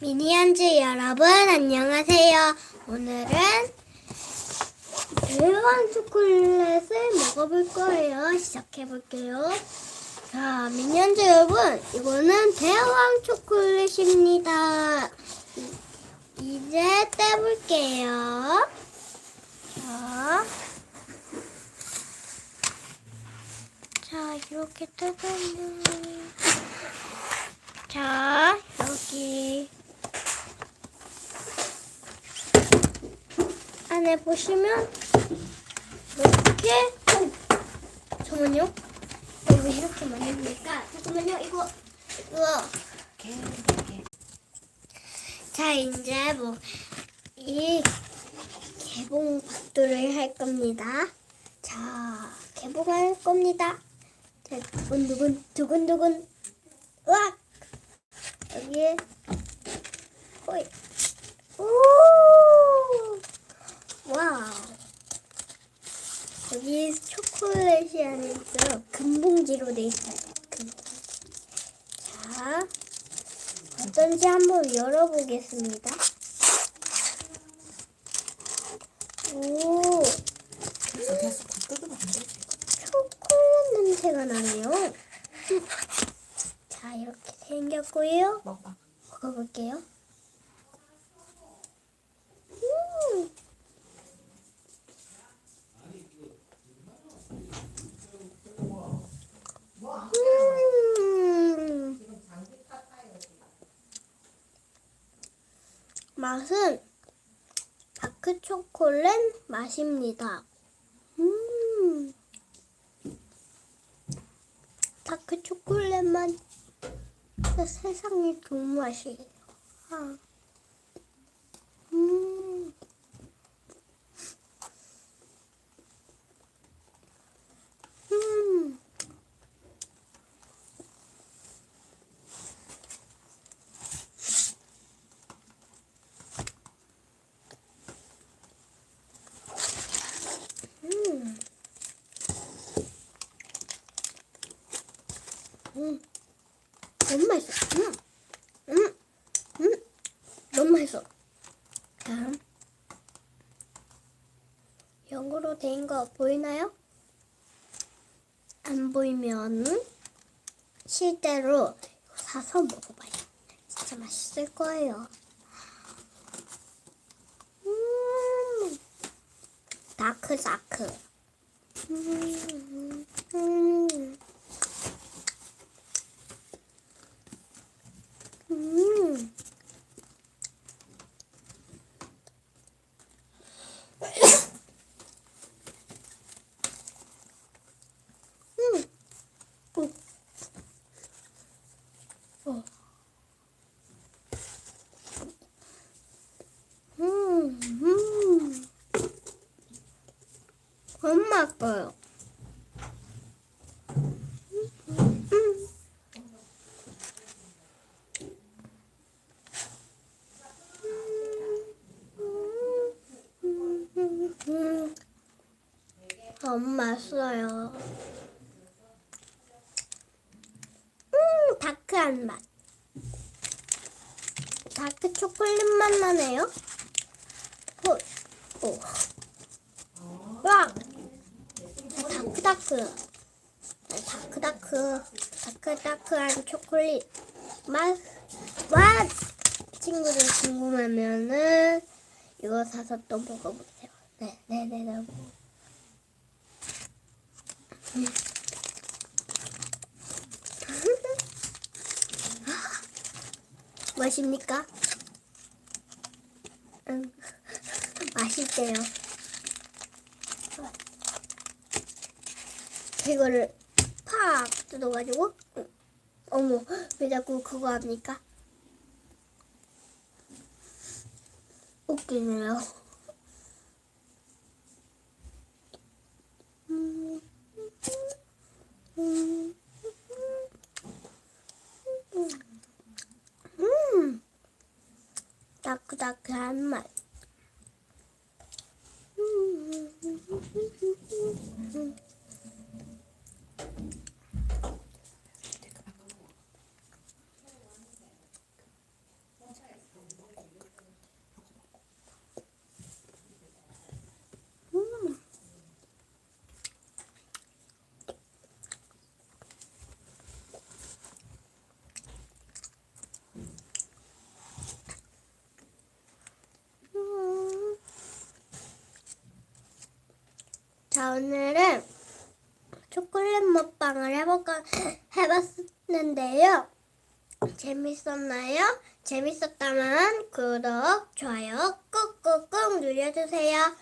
미니언즈 여러분 안녕하세요. 오늘은 대왕 초콜릿을 먹어볼 거예요. 시작해 볼게요. 자, 미니언즈 여러분, 이거는 대왕 초콜릿입니다. 이- 이제 떼볼게요. 자, 자 이렇게 뜯으면 자, 여기 안에 보시면 이렇게 어, 잠깐만요. 왜 이렇게 만듭니까? 잠깐만요. 이거 이거 자 이제 뭐 이 개봉 박두를 할 겁니다. 자 개봉할 겁니다. 자 두근두근 두근두근 으악 여기에 호이 오 와우 여기 초콜릿이 있어요 금봉지로 돼 있어요 금봉지 자 어떤지 한번 열어보겠습니다 오 초콜릿 냄새가 나네요 음. 자 이렇게 생겼고요 먹어볼게요. 음. 음. 맛은 다크 초콜릿 맛입니다. 음. 다크 초콜릿 맛 진짜 세상에 좋은 맛이에요. 아. 음. 음. 음. 음. 너무 맛있어. 음. 음. 음. 너무 맛있어. 다음. 영어로 된 거 보이나요? 안 보이면 실제로 사서 먹어봐요. 진짜 맛있을 거예요. 음. 다크 다크. 음. 음. 음. 음. 음. 음. 엄마 거요. 음. 음, 엄마 써요. 음, 다크한 맛. 다크 초콜릿 맛 나네요. 오, 오. 와! 다크 다크. 다크 다크. 다크 다크한 초콜릿 맛. 맛! 친구들 궁금하면은 이거 사서 또 먹어보세요. 네, 네, 네, 네. 음. 맛입니까? 응. 맛있대요. 이거를 팍 뜯어가지고, 응. 어머, 왜 자꾸 그거 합니까? 웃기네요. 음, 음, 음, 따끈따끈한 맛. 음, 오늘은 먹방을 해볼까 해봤는데요. 재밌었나요? 재밌었다면 구독, 좋아요 꾹꾹꾹 눌러주세요.